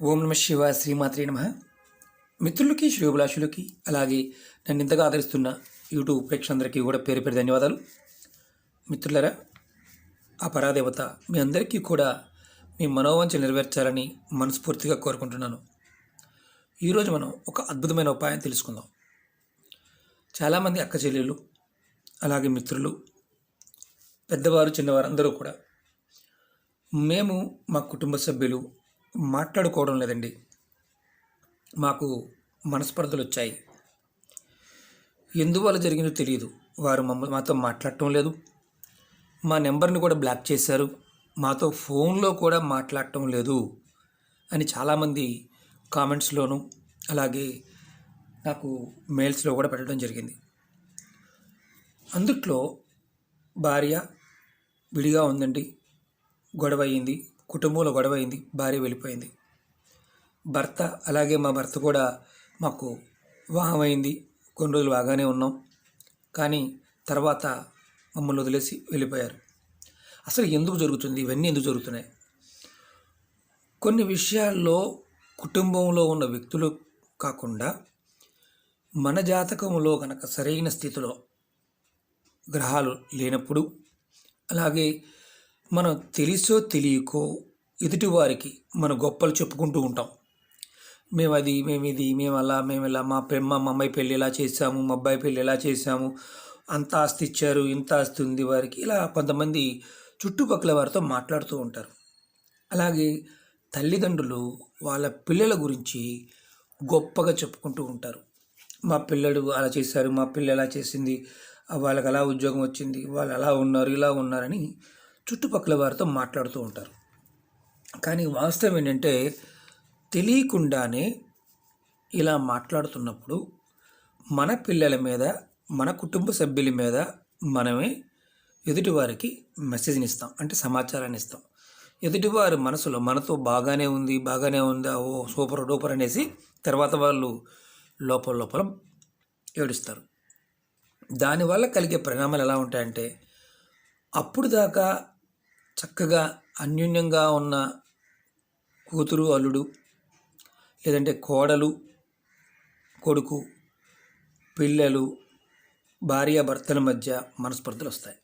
ఓం నమ శివ శ్రీమాత్రి నమ. మిత్రులకి శ్రేయోభిలాషులకి అలాగే నన్ను ఇంతగా ఆదరిస్తున్న యూట్యూబ్ ప్రేక్షకులందరికీ కూడా పేరు పేరు ధన్యవాదాలు. మిత్రులరా ఆ పరాదేవత మీ అందరికీ కూడా మీ మనోవంచ నెరవేర్చాలని మనస్ఫూర్తిగా కోరుకుంటున్నాను. ఈరోజు మనం ఒక అద్భుతమైన ఉపాయం తెలుసుకుందాం. చాలామంది అక్క చెల్లెళ్ళు అలాగే మిత్రులు పెద్దవారు చిన్నవారు అందరూ కూడా మేము మా కుటుంబ సభ్యులు మాట్లాడుకోవడం లేదండి. మాకు మనస్పర్ధలు వచ్చాయి. ఎందువల్ల జరిగిందో తెలియదు. వారు మమ్మల్ని మాతో మాట్లాడటం లేదు. మా నెంబర్ని కూడా బ్లాక్ చేశారు. మాతో ఫోన్లో కూడా మాట్లాడటం లేదు అని చాలామంది కామెంట్స్లోను అలాగే నాకు మెయిల్స్లో కూడా పెట్టడం జరిగింది. అందుట్లో భార్య విడిగా ఉందండి. గొడవ అయింది. కుటుంబంలో గొడవ అయింది భార్య వెళ్ళిపోయింది. భర్త అలాగే మా భర్త కూడా మాకు వివాహం అయింది. కొన్ని రోజులు బాగానే ఉన్నాం. కానీ తర్వాత మమ్మల్ని వదిలేసి వెళ్ళిపోయారు. అసలు ఎందుకు జరుగుతుంది? ఇవన్నీ ఎందుకు జరుగుతున్నాయి? కొన్ని విషయాల్లో కుటుంబంలో ఉన్న వ్యక్తులు కాకుండా మన జాతకంలో కనుక సరైన స్థితిలో గ్రహాలు లేనప్పుడు అలాగే మనం తెలుసో తెలియకో ఎదుటివారికి మన గొప్పలు చెప్పుకుంటూ ఉంటాం. మేము అది మేము ఇది మేము అలా మేము ఇలా మా పెమ్మ మా అమ్మాయి పెళ్ళి ఇలా చేసాము మా అబ్బాయి పెళ్ళి ఇలా చేసాము అంత ఆస్తి ఇచ్చారు ఇంత ఆస్తి ఉంది వారికి ఇలా కొంతమంది చుట్టుపక్కల వారితో మాట్లాడుతూ ఉంటారు. అలాగే తల్లిదండ్రులు వాళ్ళ పిల్లల గురించి గొప్పగా చెప్పుకుంటూ ఉంటారు. మా పిల్లడు అలా చేశారు మా పిల్ల ఎలా చేసింది వాళ్ళకి అలా ఉద్యోగం వచ్చింది వాళ్ళు అలా ఉన్నారు ఇలా ఉన్నారని చుట్టుపక్కల వారితో మాట్లాడుతూ ఉంటారు. కానీ వాస్తవం ఏంటంటే తెలియకుండానే ఇలా మాట్లాడుతున్నప్పుడు మన పిల్లల మీద మన కుటుంబ సభ్యుల మీద మనమే ఎదుటివారికి మెసేజ్ని ఇస్తాం అంటే సమాచారాన్ని ఇస్తాం ఎదుటివారి మనసులో మనతో బాగానే ఉంది బాగానే ఉందా ఓ సూపర్ డూపర్ అనేసి తర్వాత వాళ్ళు లోపల లోపల ఏడుస్తారు. దానివల్ల కలిగే పరిణామాలు ఎలా ఉంటాయంటే అప్పుడు దాకా చక్కగా అన్యోన్యంగా ఉన్న కూతురు అల్లుడు లేదంటే కోడలు కొడుకు పిల్లలు భార్యాభర్తల మధ్య మనస్పర్ధలు వస్తాయి.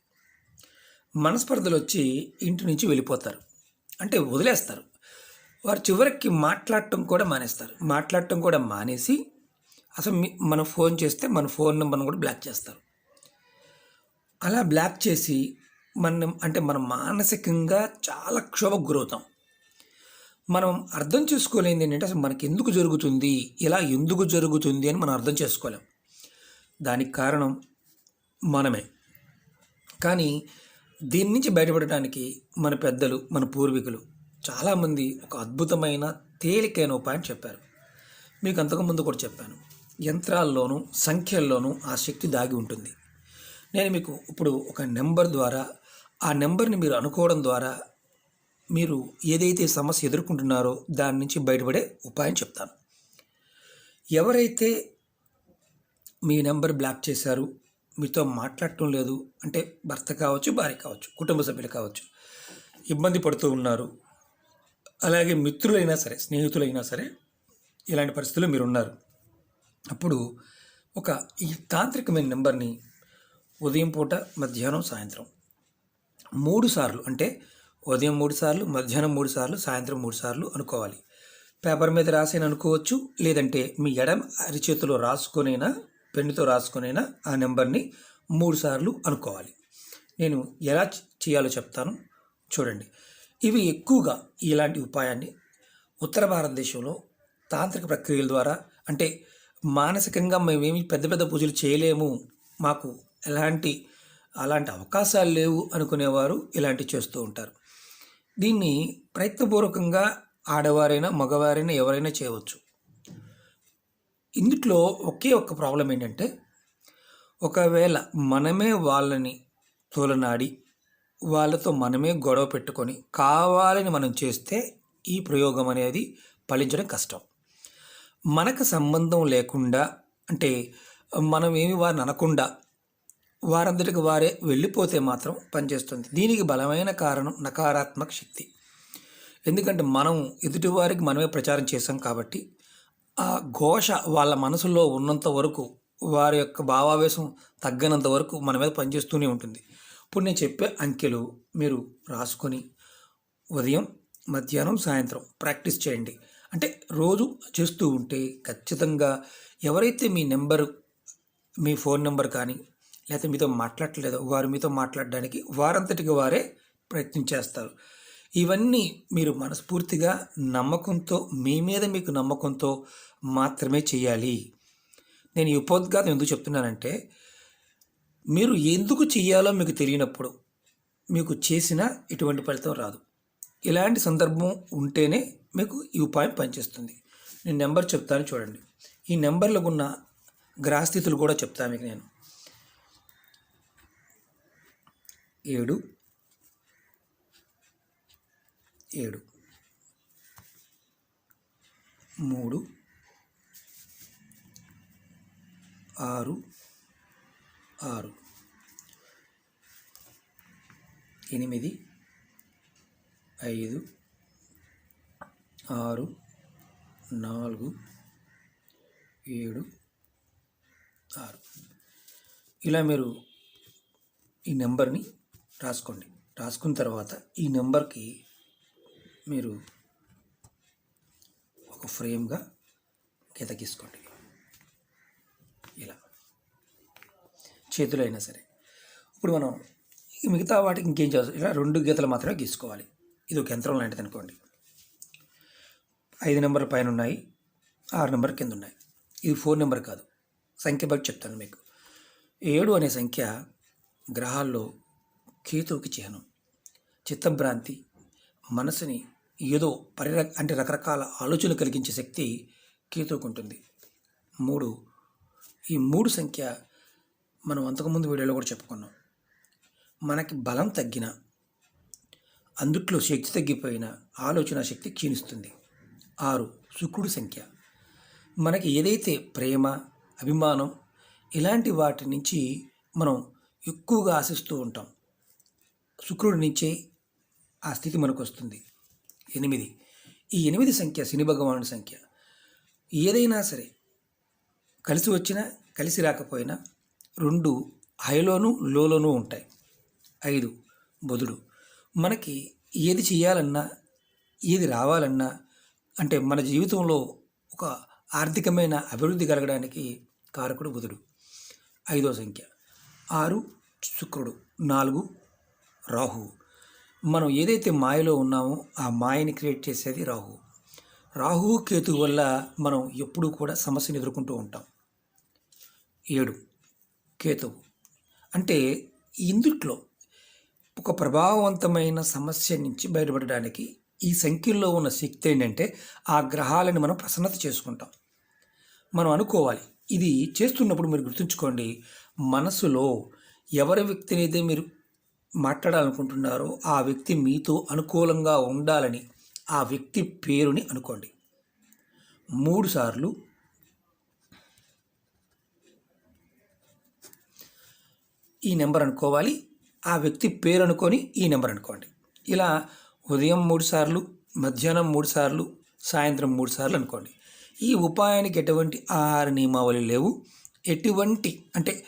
మనస్పర్ధలు వచ్చి ఇంటి నుంచి వెళ్ళిపోతారు. అంటే వదిలేస్తారు. వారు చివరికి మాట్లాడటం కూడా మానేస్తారు. మాట్లాడటం కూడా మానేసి అసలు మీ మనం ఫోన్ చేస్తే మన ఫోన్ నెంబర్ని కూడా బ్లాక్ చేస్తారు. అలా బ్లాక్ చేసి మనం అంటే మనం మానసికంగా చాలా క్షోభకు గురవుతాం మనం అర్థం చేసుకోలేని ఏంటంటే అసలు మనకి ఎందుకు జరుగుతుంది ఇలా ఎందుకు జరుగుతుంది అని మనం అర్థం చేసుకోలేం. దానికి కారణం మనమే. కానీ దీని నుంచి బయటపడటానికి మన పెద్దలు మన పూర్వీకులు చాలామంది ఒక అద్భుతమైన తేలికైన ఉపాయం చెప్పారు. మీకు అంతకుముందు కూడా చెప్పాను. యంత్రాల్లోనూ సంఖ్యల్లోనూ ఆ శక్తి దాగి ఉంటుంది. నేను మీకు ఇప్పుడు ఒక నెంబర్ ద్వారా ఆ నెంబర్ని మీరు అనుకోవడం ద్వారా మీరు ఏదైతే సమస్య ఎదుర్కొంటున్నారో దాని నుంచి బయటపడే ఉపాయం చెప్తాను. ఎవరైతే మీ నెంబర్ బ్లాక్ చేశారు మీతో మాట్లాడటం లేదు అంటే భర్త కావచ్చు భార్య కావచ్చు కుటుంబ సభ్యులు కావచ్చు ఇబ్బంది పడుతూ ఉన్నారు అలాగే మిత్రులైనా సరే స్నేహితులైనా సరే ఇలాంటి పరిస్థితుల్లో మీరు ఉన్నారు అప్పుడు ఒక ఈ తాంత్రికమైన నెంబర్ని ఉదయం పూట మధ్యాహ్నం సాయంత్రం మూడు సార్లు అంటే ఉదయం మూడు సార్లు మధ్యాహ్నం మూడు సార్లు సాయంత్రం మూడు సార్లు అనుకోవాలి. పేపర్ మీద రాసైనా అనుకోవచ్చు లేదంటే మీ ఎడం అరిచేతిలో రాసుకొనైనా పెన్నుతో రాసుకొనైనా ఆ నెంబర్ని మూడు సార్లు అనుకోవాలి. నేను ఎలా చేయాలో చెప్తాను. చూడండి. ఇవి ఎక్కువగా ఇలాంటి ఉపాయాన్ని ఉత్తర భారతదేశంలో తాంత్రిక ప్రక్రియల ద్వారా అంటే మానసికంగా మేమేమి పెద్ద పెద్ద పూజలు చేయలేము మాకు ఎలాంటి అలాంటి అవకాశాలు లేవు అనుకునేవారు ఇలాంటివి చేస్తూ ఉంటారు. దీన్ని ప్రయత్నపూర్వకంగా ఆడవారైనా మగవారైనా ఎవరైనా చేయవచ్చు. ఇందులో ఒకే ఒక్క ప్రాబ్లం ఏంటంటే ఒకవేళ మనమే వాళ్ళని తోలనాడి వాళ్ళతో మనమే గొడవ పెట్టుకొని కావాలని మనం చేస్తే ఈ ప్రయోగం అనేది ఫలించడం కష్టం. మనకు సంబంధం లేకుండా అంటే మనం ఏమి వారిని అనకుండా వారందరికి వారే వెళ్ళిపోతే మాత్రం పనిచేస్తుంది. దీనికి బలమైన కారణం నకారాత్మక శక్తి. ఎందుకంటే మనం ఎదుటివారికి మనమే ప్రచారం చేసాం కాబట్టి ఆ ఘోష వాళ్ళ మనసులో ఉన్నంత వరకు వారి యొక్క భావావేశం తగ్గనంత వరకు మన మీద పనిచేస్తూనే ఉంటుంది. ఇప్పుడు నేను చెప్పే అంకెలు మీరు రాసుకొని ఉదయం మధ్యాహ్నం సాయంత్రం ప్రాక్టీస్ చేయండి. అంటే రోజు చేస్తూ ఉంటే ఖచ్చితంగా ఎవరైతే మీ నెంబరు మీ ఫోన్ నెంబర్ కానీ లేకపోతే మీతో మాట్లాడలేదు వారు మీతో మాట్లాడడానికి వారంతటికి వారే ప్రయత్నం చేస్తారు. ఇవన్నీ మీరు మనస్ఫూర్తిగా నమ్మకంతో మీ మీద మీకు నమ్మకంతో మాత్రమే చేయాలి. నేను ఈ ఉపోద్ఘాతం ఎందుకు చెప్తున్నానంటే మీరు ఎందుకు చేయాలో మీకు తెలియనప్పుడు మీకు చేసిన ఎటువంటి ఫలితం రాదు. ఇలాంటి సందర్భం ఉంటేనే మీకు ఈ ఉపాయం పనిచేస్తుంది. నేను నెంబర్ చెప్తాను చూడండి. ఈ నెంబర్లో ఉన్న గ్రహస్థితులు కూడా చెప్తాను మీకు నేను. ఏడు. ఏడు. మూడు. ఆరు. ఆరు. ఎనిమిది. ఐదు. ఆరు. నాలుగు. ఏడు. ఆరు. ఇలా మీరు ఈ నెంబర్ని రాసుకోండి. రాసుకున్న తర్వాత ఈ నెంబర్కి మీరు ఒక ఫ్రేమ్గా గీత గీసుకోండి ఇలా. చేతులు అయినా సరే. ఇప్పుడు మనం మిగతా వాటికి ఇంకేం చేస్తాం ఇలా రెండు గీతలు మాత్రమే గీసుకోవాలి. ఇది ఒక యంత్రం లాంటిది అనుకోండి. ఐదు నెంబర్ పైన ఉన్నాయి. ఆరు నెంబర్ కింద ఉన్నాయి. ఇది ఫోన్ నెంబర్ కాదు. సంఖ్య బట్టి చెప్తాను మీకు. ఏడు అనే సంఖ్య గ్రహాల్లో కేతువుకి చిహ్నం. చిత్తభ్రాంతి మనసుని ఏదో పరిర అంటే రకరకాల ఆలోచనలు కలిగించే శక్తి కేతువుకు ఉంటుంది మూడు. ఈ మూడు సంఖ్య మనం అంతకుముందు వీడియోలో కూడా చెప్పుకున్నాం. మనకి బలం తగ్గిన అందుట్లో శక్తి తగ్గిపోయిన ఆలోచన శక్తి క్షీణిస్తుంది. ఆరు. శుక్రుడు సంఖ్య. మనకి ఏదైతే ప్రేమ అభిమానం ఇలాంటి వాటి నుంచి మనం ఎక్కువగా ఆశిస్తూ ఉంటాం. శుక్రుడి నుంచే ఆ స్థితి మనకు వస్తుంది ఎనిమిది. ఈ ఎనిమిది సంఖ్య శని భగవానుడి సంఖ్య. ఏదైనా సరే కలిసి వచ్చినా కలిసి రాకపోయినా రెండు హైలోను లోలోనూ ఉంటాయి. ఐదు. బుధుడు. మనకి ఏది చేయాలన్నా ఏది రావాలన్నా అంటే మన జీవితంలో ఒక ఆర్థికమైన అభివృద్ధి కలగడానికి కారకుడు బుధుడు. ఐదో సంఖ్య. ఆరు శుక్రుడు. నాలుగు రాహు. మనం ఏదైతే మాయలో ఉన్నామో ఆ మాయని క్రియేట్ చేసేది రాహు. రాహువు కేతు వల్ల మనం ఎప్పుడూ కూడా సమస్యను ఎదుర్కొంటూ ఉంటాం. ఏడు. కేతువు అంటే ఇందుట్లో ఒక ప్రభావవంతమైన సమస్య నుంచి బయటపడడానికి ఈ సంఖ్యల్లో ఉన్న శక్తి ఏంటంటే ఆ గ్రహాలను మనం ప్రసన్నత చేసుకుంటాం. మనం అనుకోవాలి ఇది చేస్తున్నప్పుడు మీరు గుర్తుంచుకోండి మనసులో ఎవరి వ్యక్తిని అయితే మీరు మాట్లాడాలనుకుంటున్నారో ఆ వ్యక్తి మీతో అనుకూలంగా ఉండాలని ఆ వ్యక్తి పేరుని అనుకోండి. మూడు సార్లు. ఈ నెంబర్ అనుకోవాలి. ఆ వ్యక్తి పేరు అనుకొని ఈ నెంబర్ అనుకోండి. ఇలా ఉదయం మూడు సార్లు మధ్యాహ్నం మూడు సార్లు సాయంత్రం మూడు సార్లు అనుకోండి. ఈ ఉపాయానికి ఎటువంటి ఆహార నియమావళి లేవు. ఎటువంటి అంటే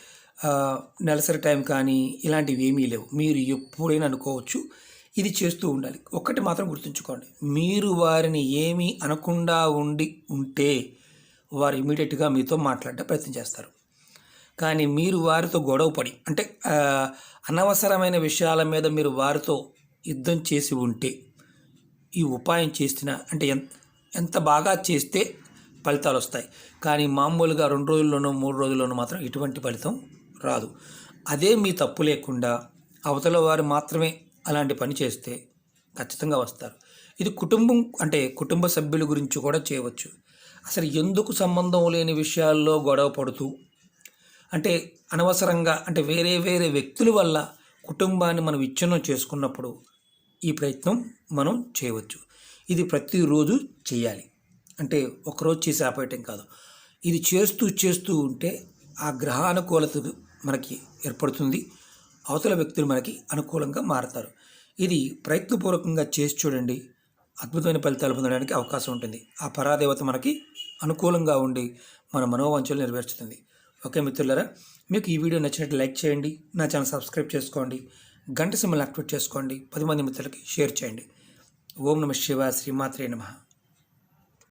నెలసరి టైం కానీ ఇలాంటివి ఏమీ లేవు. మీరు ఎప్పుడైనా అనుకోవచ్చు ఇది చేస్తూ ఉండాలి. ఒక్కటి మాత్రం గుర్తుంచుకోండి. మీరు వారిని ఏమీ అనకుండా ఉండి ఉంటే వారు ఇమీడియట్గా మీతో మాట్లాడే ప్రయత్నం చేస్తారు. కానీ మీరు వారితో గొడవ పడి అంటే అనవసరమైన విషయాల మీద మీరు వారితో యుద్ధం చేసి ఉంటే ఈ ఉపాయం చేసిన అంటే ఎంత ఎంత బాగా చేస్తే ఫలితాలు వస్తాయి. కానీ మామూలుగా రెండు రోజుల్లోనూ మూడు రోజుల్లోనూ మాత్రం ఎటువంటి ఫలితం రాదు. అదే మీ తప్పు లేకుండా అవతల వారు మాత్రమే అలాంటి పని చేస్తే ఖచ్చితంగా వస్తారు. ఇది కుటుంబం అంటే కుటుంబ సభ్యుల గురించి కూడా చేయవచ్చు. అసలు ఎందుకు సంబంధం లేని విషయాల్లో గొడవ పడుతూ అంటే అనవసరంగా అంటే వేరే వేరే వ్యక్తుల వల్ల కుటుంబాన్ని మనం విచ్ఛిన్నం చేసుకున్నప్పుడు ఈ ప్రయత్నం మనం చేయవచ్చు. ఇది ప్రతిరోజు చేయాలి. అంటే ఒకరోజు చేసి ఆపేయటం కాదు. ఇది చేస్తూ చేస్తూ ఉంటే ఆ గ్రహానుకూలతకు మనకి ఏర్పడుతుంది. అవతల వ్యక్తులు మనకి అనుకూలంగా మారతారు. ఇది ప్రయత్నపూర్వకంగా చేసి చూడండి. అద్భుతమైన ఫలితాలు పొందడానికి అవకాశం ఉంటుంది. ఆ పరాదేవత మనకి అనుకూలంగా ఉండి మన మనోవాంఛలు నెరవేర్చుతుంది. ఓకే మిత్రులరా మీకు ఈ వీడియో నచ్చినట్టు లైక్ చేయండి. నా ఛానల్ సబ్స్క్రైబ్ చేసుకోండి. గంట సింబల్ యాక్టివేట్ చేసుకోండి. పది మంది మిత్రులకి షేర్ చేయండి. ఓం నమ శివ శ్రీమాత్రే నమః.